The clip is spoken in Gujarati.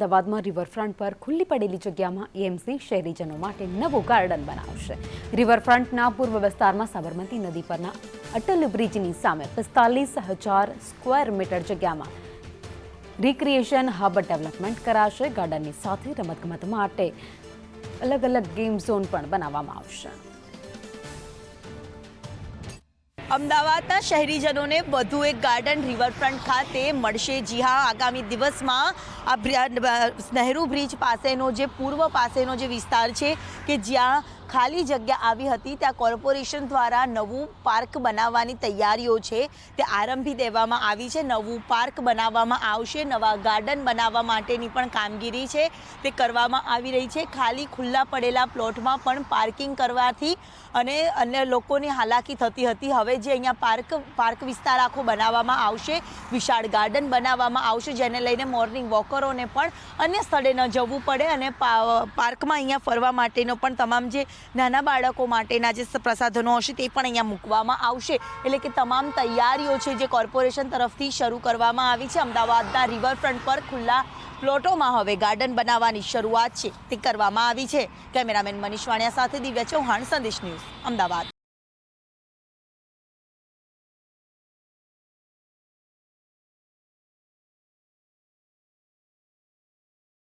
અમદાવાદમાં રિવરફ્રન્ટ પર ખુલ્લી પડેલી જગ્યામાં એએમસી શહેરીજનો માટે નવું ગાર્ડન બનાવશે. રિવરફ્રન્ટના પૂર્વ વિસ્તારમાં સાબરમતી નદી પરના અટલ બ્રિજની સામે પિસ્તાલીસ હજાર સ્ક્વેર મીટર જગ્યામાં રિક્રિએશન હબ ડેવલપમેન્ટ કરાશે. ગાર્ડનની સાથે રમતગમત માટે અલગ અલગ ગેમ ઝોન પણ બનાવવામાં આવશે. અમદાવાદના શહેરીજનોને વધુ એક ગાર્ડન રિવરફ્રન્ટ ખાતે મળશે. જી હા, આગામી દિવસમાં આ નહેરુ બ્રિજ પાસેનો જે પૂર્વ પાસેનો જે વિસ્તાર છે કે જ્યાં ખાલી જગ્યા આવી હતી, ત્યાં કોર્પોરેશન દ્વારા નવું પાર્ક બનાવવાની તૈયારીઓ છે, તે આરંભી દેવામાં આવી છે. નવું પાર્ક બનાવવામાં આવશે, નવા ગાર્ડન બનાવવા માટેની પણ કામગીરી છે, તે કરવામાં આવી રહી છે. ખાલી ખુલ્લા પડેલા પ્લોટમાં પણ પાર્કિંગ કરવાથી અને અન્ય લોકોની હાલાકી થતી હતી. હવે જે અહીંયા પાર્ક પાર્ક વિસ્તાર આખો બનાવવામાં આવશે, વિશાળ ગાર્ડન બનાવવામાં આવશે, જેને લઈને મોર્નિંગ વોકરોને પણ અન્ય સ્થળે ન જવું પડે અને પાર્કમાં અહીંયા ફરવા માટેનો પણ તમામ જે નાના બાળકો માટેના જે પ્રસાધનો હશે તે પણ અહીંયા મૂકવામાં આવશે. એટલે કે તમામ તૈયારીઓ છે જે કોર્પોરેશન તરફથી શરૂ કરવામાં આવી છે. અમદાવાદના રિવરફ્રન્ટ પર ખુલ્લા પ્લોટોમાં હવે ગાર્ડન બનાવવાની શરૂઆત છે, તે કરવામાં આવી છે. કેમેરામેન મનીષ વાણિયા સાથે દિવ્યા ચૌહાણ, સંદેશ ન્યૂઝ, અમદાવાદ.